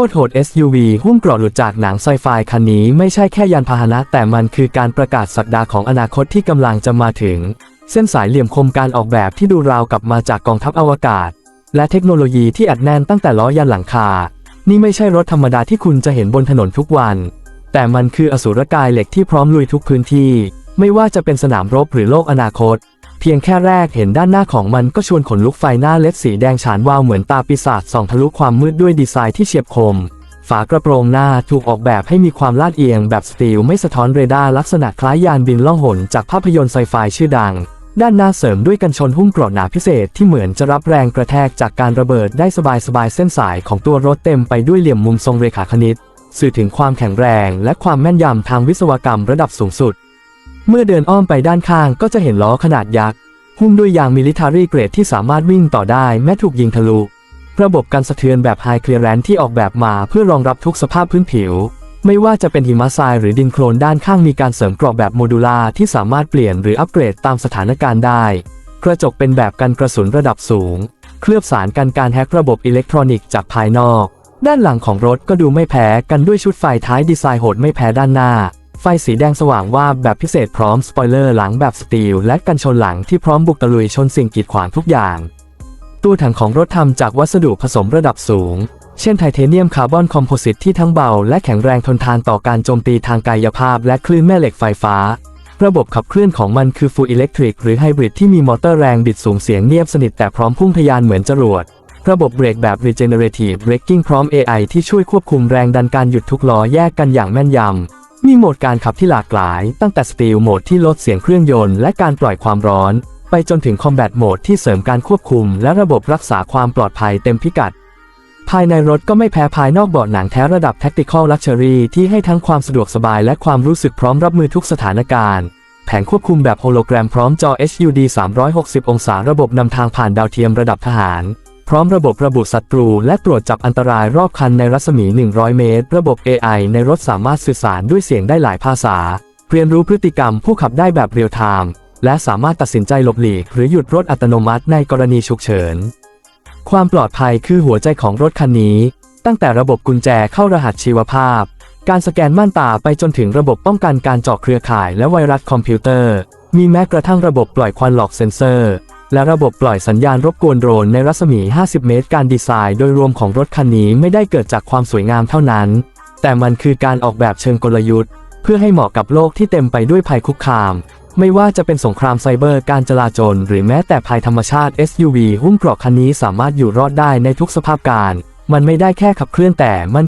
คตรโหด SUV หุ้มเกราะหลุดจากหนังไซไฟคันนี้ไม่ใช่แค่ยานพาหนะแต่มันคือการประกาศสักดาของอนาคตที่กำลังจะมาถึง เส้นสายเหลี่ยมคมการออกแบบที่ดูราวกับมาจากกองทัพอวกาศ และเทคโนโลยีที่อัดแน่นตั้งแต่ล้อยันหลังคา นี่ไม่ใช่รถธรรมดาที่คุณจะเห็นบนถนนทุกวัน แต่มันคืออสุรกายเหล็กที่พร้อมลุยทุกพื้นที่ ไม่ว่าจะเป็นสนามรบหรือโลกอนาคต เพียงแค่แรกเห็นด้านหน้าของมันก็ชวนขนลุกไฟหน้าเล็ดสีแดงฉานวาวเหมือนตาปีศาจส่องทะลุความมืดด้วยดีไซน์ที่เฉียบคม ฝากระโปรงหน้าถูกออกแบบให้มีความลาดเอียงแบบสตีลไม่สะท้อนเรดาร์ลักษณะคล้ายยานบินล่องหนจากภาพยนตร์ไซไฟชื่อดัง ด้านหน้าเสริมด้วยกันชนหุ้มเกราะหนาพิเศษที่เหมือนจะรับแรงกระแทกจากการระเบิดได้สบายๆเส้นสายของตัวรถเต็มไปด้วยเหลี่ยมมุมทรงเรขาคณิต สื่อถึงความแข็งแรงและความแม่นยำทางวิศวกรรมระดับสูงสุด เมื่อเดินอ้อมไปด้านข้างก็จะเห็นล้อขนาดยักษ์ หุ้มด้วยยางมิลิทารีเกรดที่สามารถวิ่งต่อได้แม้ถูกยิงทะลุ ระบบการสะเทือนแบบไฮเคลียร์แรนที่ออกแบบมาเพื่อรองรับทุกสภาพพื้นผิว ไม่ว่าจะเป็นหิมะทรายหรือดินโคลนด้านข้างมีการเสริมกราะแบบโมดูลาที่สามารถเปลี่ยนหรืออัปเกรดตามสถานการณ์ได้ กระจกเป็นแบบกันกระสุนระดับสูง เคลือบสารกันการแฮกระบบอิเล็กทรอนิกส์จากภายนอก ด้านหลังของรถก็ดูไม่แพ้กันด้วยชุดไฟท้ายดีไซน์โหดไม่แพ้ด้านหน้า ไฟสีแดงสว่างว่าแบบพิเศษพร้อมสปอยเลอร์หลังแบบสตีลและกันชนหลังที่พร้อมบุกตะลุยชนสิ่งกีดขวางทุกอย่างตัวถังของรถทำจากวัสดุผสมระดับสูง เช่นไทเทเนียมคาร์บอนคอมโพสิตที่ทั้งเบาและแข็งแรงทนทานต่อการโจมตีทางกายภาพและคลื่นแม่เหล็กไฟฟ้า ระบบขับเคลื่อนของมันคือ Full Electric หรือไฮบริดที่มีมอเตอร์แรงบิดสูงเสียงเงียบสนิทแต่พร้อมพุ่งทะยานเหมือนจรวดระบบเบรกแบบ Regenerative Braking พร้อม AI ที่ช่วยควบคุมแรงดันการหยุดทุกล้อแยกกันอย่างแม่นยำ มีโหมดการขับที่หลากหลาย ตั้งแต่สตีลโหมดที่ลดเสียงเครื่องยนต์และการปล่อยความร้อน ไปจนถึงคอมแบทโหมดที่เสริมการควบคุม และระบบรักษาความปลอดภัยเต็มพิกัด ภายในรถก็ไม่แพ้ภายนอกเบาะหนังแท้ระดับ Tactical Luxury ที่ให้ทั้งความสะดวกสบายและความรู้สึกพร้อมรับมือทุกสถานการณ์แผงควบคุมแบบโฮโลแกรมพร้อมจอ HUD 360 องศาระบบนำทางผ่านดาวเทียมระดับทหาร พร้อมระบบระบุศัตรูและตรวจจับอันตรายรอบคันในรัศมี 100 เมตร ระบบ AI ในรถสามารถสื่อสารด้วยเสียงได้หลายภาษา เรียนรู้พฤติกรรมผู้ขับได้แบบเรียลไทม์ และสามารถตัดสินใจหลบหลีก หรือหยุดรถอัตโนมัติในกรณีฉุกเฉิน ความปลอดภัยคือหัวใจของรถคันนี้ ตั้งแต่ระบบกุญแจเข้ารหัสชีวภาพ การสแกนม่านตาไปจนถึงระบบป้องกันการเจาะเครือข่ายและไวรัสคอมพิวเตอร์ มีแม้กระทั่งระบบปล่อยควันหลอกเซ็นเซอร์ และระบบปล่อยสัญญาณรบกวนโดรนในรัศมี 50 เมตร การดีไซน์โดยรวมของรถคันนี้ไม่ได้เกิดจากความสวยงามเท่านั้น แต่มันคือการออกแบบเชิงกลยุทธ์ เพื่อให้เหมาะกับโลกที่เต็มไปด้วยภัยคุกคาม ไม่ว่าจะเป็นสงครามไซเบอร์การจลาจลหรือแม้แต่ภัยธรรมชาติ SUV หุ้มเกราะคันนี้สามารถอยู่รอดได้ในทุกสภาพการ มันไม่ได้แค่ขับเคลื่อนแต่มัน